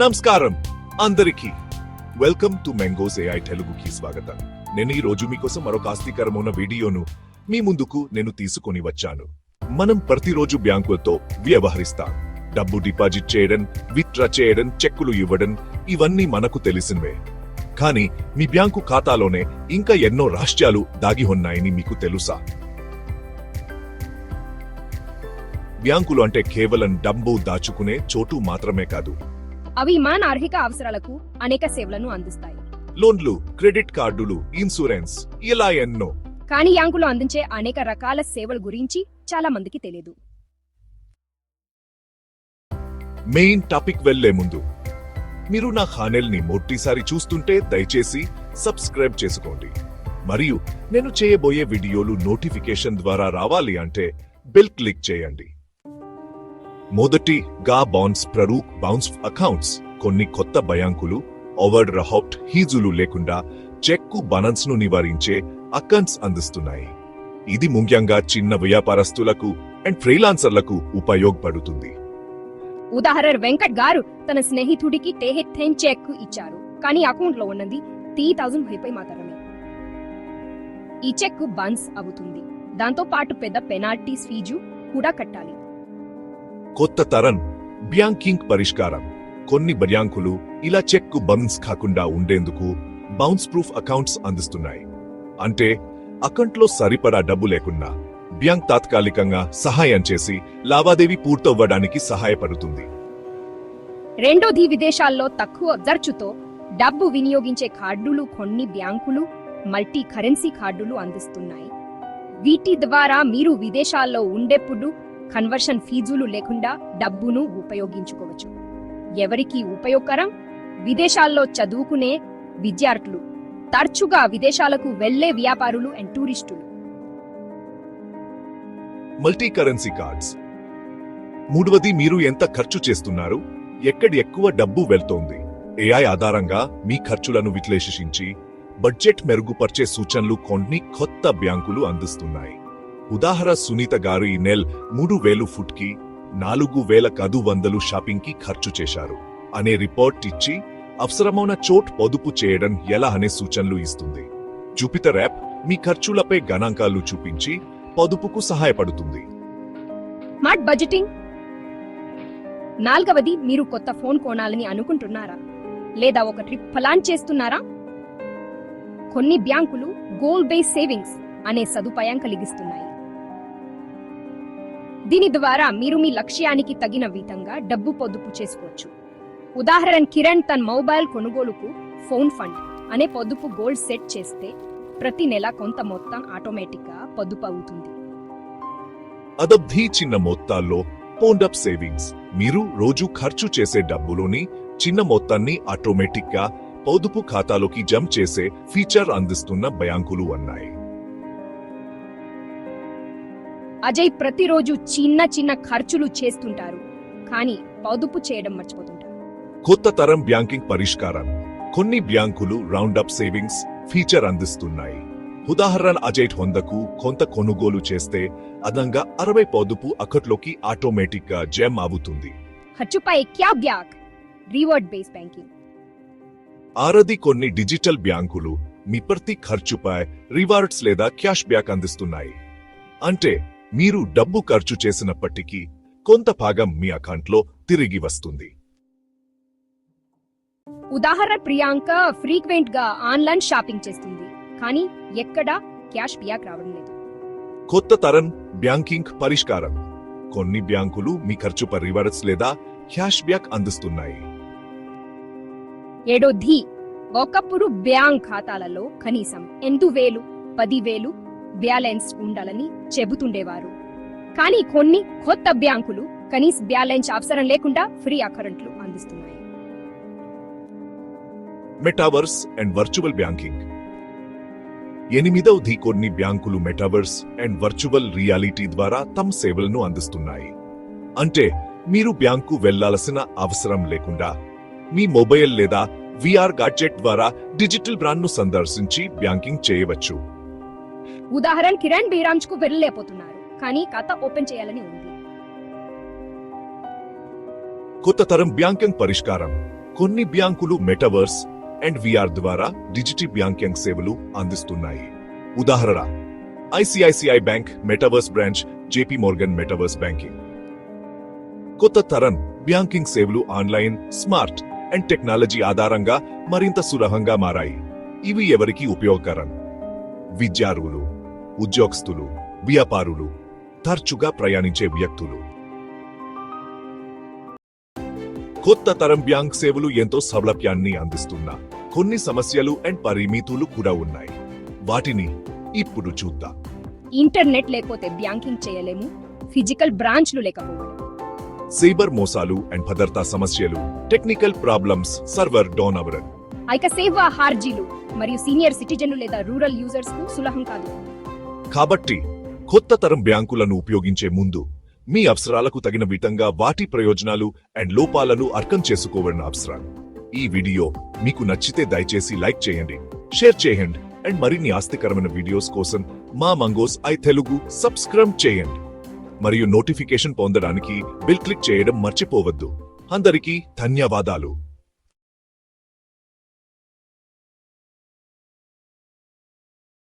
నమస్కారం అందరికీ. Welcome to mangoes AI తెలుగుకి స్వాగతం. నేను ఈ రోజు మీకోసం మరొక ఆస్తికరమైన వీడియోను మీ ముందుకు నేను తీసుకొని వచ్చాను. మనం ప్రతిరోజు బ్యాంకులతో వ్యవహరిస్తాం. డబ్బు డిపాజిట్ చేయడం విత్డ్రా చేయడం చెక్కులు ఇవ్వడం ఇవన్నీ మనకు తెలిసినవే. కానీ మీ బ్యాంకు ఖాతాలోనే ఇంకా ఎన్నో రాష్ట్రాలు దాగి ఉన్నాయని మీకు తెలుసా? బ్యాంకులు అంటే కేవలం డబ్బు దాచుకునే చోటు మాత్రమే కాదు. అవి మన ఆర్థిక అవసరాలకు అనేక సేవలను అందిస్తాయి. లోన్లు క్రెడిట్ కార్డులు ఇన్సూరెన్స్ ఇలా ఎన్నో. కానీ బ్యాంకులు అందించే అనేక రకాల సేవల గురించి చాలా మందికి తెలియదు మెయిన్ టాపిక్ వెళ్ళే ముందు మీరు నా ఛానల్ని మొదటిసారి చూస్తుంటే దయచేసి సబ్స్క్రైబ్ చేసుకోండి. మరియు నేను చేయబోయే వీడియోలు నోటిఫికేషన్ ద్వారా రావాలి అంటే బెల్ క్లిక్ చేయండి. మొదటి గా బాండ్స్ ప్రరూక్ బౌన్స్ అకౌంట్స్ కొన్ని కొత్త బ్యాంకులు ఓవర్ రహాప్ట్ హీజులు లేకుండా చెక్కు బనన్స్ను నివారించే అకౌంట్స్ అందిస్తున్నాయి. ఇది ముఖ్యంగా చిన్న వ్యాపారస్తులకు అండ్ ఫ్రీలాన్సర్లకు ఉపయోగపడుతుంది. ఉదాహరణ వెంకట్ గారు తన స్నేహితుడికి టెహెథెన్ చెక్ ఇచ్చారు కానీ అకౌంట్లో ఉన్నది త్రీ థౌజండ్ రూపాయి మాత్రమే. ఈ చెక్ బన్స్ అవుతుంది. దాంతో పాటు పెద్ద పెనాల్టీస్ ఫీజు కూడా కట్టాలి. కొత్త తరం బ్యాంకింగ్ పరిష్కారం. కొన్ని బ్యాంకులు ఇలా చెక్కు బౌన్స్ కాకుండా ఉండేందుకు బౌన్స్ ప్రూఫ్ అకౌంట్స్ అందిస్తున్నాయి. అంటే అకౌంట్లో సరిపడా డబ్బు లేకున్నా బ్యాంక్ తాత్కాలికంగా సహాయం చేసి లావాదేవీ పూర్తవ్వడానికి సహాయపడుతుంది. రెండోది విదేశాల్లో తక్కువ ఖర్చుతో డబ్బు వినియోగించే కార్డులు కొన్ని బ్యాంకులు మల్టీ కరెన్సీ కార్డులు అందిస్తున్నాయి. వీటి ద్వారా మీరు విదేశాల్లో ఉండేప్పుడు కన్వర్షన్ ఫీజులు లేకుండా డబ్బును ఉపయోగించుకోవచ్చు. ఎవరికి ఉపయోగకరం? విదేశాల్లో చదువుకునే విద్యార్థులు. తరచుగా విదేశాలకు వెళ్ళే వ్యాపారులు అండ్ టూరిస్టులు. Multi currency cards. మూడవది మీరు ఎంత ఖర్చు చేస్తున్నారు? ఎక్కడ ఎక్కువ డబ్బు వెళ్తోంది? ఏఐ ఆధారంగా మీ ఖర్చులను విశ్లేషించి బడ్జెట్ మెరుగుపరిచే సూచనలు కొన్ని కొత్త బ్యాంకులు అందిస్తున్నాయి. ఉదాహరణ సునీత గారు ఈ నెల్ మూడు వేలు ఫుట్కి నాలుగు వేల కదు వందలు షాపింగ్కి ఖర్చు చేశారు. అనే రిపోర్ట్ ఇచ్చి అవసరమైన చోట్ పొదుపు చేయడం ఎలా? అనే సూచనలు ఇస్తుంది. జూపిటర్ యాప్ మీ ఖర్చులపై గణాంకాలు చూపించి పొదుపుకు సహాయపడుతుంది. Smart budgeting? నాలుగవది మీరు కొత్త ఫోన్ కొనాలని అనుకుంటున్నారా? లేదా ఒక ట్రిప్ ప్లాన్ చేస్తున్నారా? కొన్ని బ్యాంకులు గోల్ బేస్ సేవింగ్స్ అనే సదుపాయం కలిగిస్తున్నాయి. దీని ద్వారా మీరు మీ లక్ష్యానికి తగిన విధంగా డబ్బు పొదుపు చేసుకోవచ్చు. ఉదాహరణ కిరణ్ తన మొబైల్ కొనుగోలుకు ఫోన్ ఫండ్ అనే పొదుపు గోల్డ్ సెట్ చేస్తే ప్రతి నెల కొంత మొత్తం ఆటోమేటిక్గా పొదుపు అవుతుంది. అదబ్ధి చిన్న మొత్తాల్లో పోండప్ సేవింగ్స్. మీరు రోజు ఖర్చు చేసే డబ్బులోని చిన్న మొత్తాన్ని ఆటోమేటిక్గా పొదుపు ఖాతాలోకి జమ్ చేసే ఫీచర్ అందిస్తున్న బ్యాంకులు ఉన్నాయి. అజయ్ ప్రతిరోజు చిన్న చిన్న ఖర్చులు చేస్తుంటారు. కానీ పొదుపు చేయడం మర్చిపోతుంటారు. కొత్త తరం బ్యాంకింగ్ పరిష్కారం కొన్ని బ్యాంకులు రౌండప్ సేవింగ్స్ ఫీచర్ అందిస్తున్నాయి. ఉదాహరణ అజైట్ వందకు కొంత కొనుగోలు చేస్తే అదంగా అరవై పొదుపు అకట్లోకి ఆటోమేటిక్గా జమ్ అవుతుంది. ఖర్చుపై cash back? Reward base banking. ఆరది కొన్ని డిజిటల్ బ్యాంకులు మీ ప్రతి ఖర్చుపై రివార్డ్స్ లేదా క్యాష్ బ్యాక్ అందిస్తున్నాయి. అంటే మీరు డబ్బు ఖర్చు చేసినప్పటికీ కొంత భాగం మీ అకౌంట్లో తిరిగి వస్తుంది. ఉదాహరణ ప్రియాంక ఫ్రీక్వెంట్గా ఆన్లైన్ షాపింగ్ చేస్తుంది. కానీ ఎక్కడ క్యాష్ బ్యాక్ రావడం లేదు. కొత్త తరం బ్యాంకింగ్ పరిష్కారం. కొన్ని బ్యాంకులు మీ ఖర్చుపై రివార్డ్స్ లేదా క్యాష్ బ్యాక్ అందిస్తున్నాయి. ఏడో ధీ ఒకప్పుడు బ్యాంక్ ఖాతాలలో కనీసం ఎనిమిది వేలు పదివేలు బ్యాలెన్స్ ఉండాలని చెబుతుండేవారు. కానీ కొన్ని కొత్త బ్యాంకులు కనీస బ్యాలెన్స్ అవసరం లేకుండా ఫ్రీ అకౌంట్లు అందిస్తున్నాయి. మెటావర్స్ అండ్ వర్చువల్ బ్యాంకింగ్ ఎనిమిదవది కొన్ని బ్యాంకులు మెటావర్స్ అండ్ వర్చువల్ రియాలిటీ ద్వారా తమ సేవలను అందిస్తున్నాయి. అంటే మీరు బ్యాంకు వెళ్ళాల్సిన అవసరం లేకుండా మీ మొబైల్ లేదా విఆర్ గాడ్జెట్ ద్వారా డిజిటల్ బ్రాండ్ను సందర్శించి బ్యాంకింగ్ చేయవచ్చు. ఉదాహరణ కిరణ్ బీరాంజ్కు వెళ్ళలేకపోతున్నారు కానీ ఖాతా ఓపెన్ చేయాలని ఉంది. కొత్త తరం బ్యాంకింగ్ పరిష్కారం. కొన్ని బ్యాంకులు మెటవర్స్ అండ్ విఆర్ ద్వారా డిజిటల్ బ్యాంకింగ్ సేవలు అందిస్తున్నాయి. ఉదాహరణ ICICI bank metaverse branch JP Morgan metaverse banking. కొత్త తరం బ్యాంకింగ్ సేవలు ఆన్లైన్ స్మార్ట్ అండ్ టెక్నాలజీ ఆధారంగా మరింత సులభంగా మారాయి. ఇవి ఎవరికి ఉపయోగకరం. విద్యార్థులు ఉద్యోగస్తులు వ్యాపారులు తరచుగా ప్రయాణించే వ్యక్తులు. కొత్త తరం బ్యాంక్ సేవలు ఎంతో సౌలభ్యాన్ని అందిస్తున్నా కొన్ని సమస్యలు అండ్ పరిమితులు కూడా ఉన్నాయి. వాటిని ఇప్పుడు చూద్దాం. ఇంటర్నెట్ లేకపోతే బ్యాంకింగ్ చేయలేము ఫిజికల్ బ్రాంచ్లు లేకపోవడం. సైబర్ మోసాలు అండ్ భద్రతా సమస్యలు టెక్నికల్ ప్రాబ్లమ్స్ సర్వర్ డౌన్ అవ్వడం. ఇక సేవా హార్జీలు మరియు సీనియర్ సిటిజన్లు లేదా రూరల్ యూజర్స్కు సులభం కాదు. కాబట్టి కొత్త తరం బ్యాంకులను ఉపయోగించే ముందు మీ అవసరాలకు తగిన విధంగా వాటి ప్రయోజనాలు అండ్ లోపాలను అర్థం చేసుకోవడం అవసరం. ఈ వీడియో మీకు నచ్చితే దయచేసి లైక్ చేయండి షేర్ చేయండి అండ్ మరిన్ని ఆస్తికరమైన వీడియోస్ కోసం మా మంగోస్ ఐ తెలుగు సబ్స్క్రైబ్ చేయండి. మరియు నోటిఫికేషన్ పొందడానికి బిల్ క్లిక్ చేయడం మర్చిపోవద్దు. అందరికీ ధన్యవాదాలు.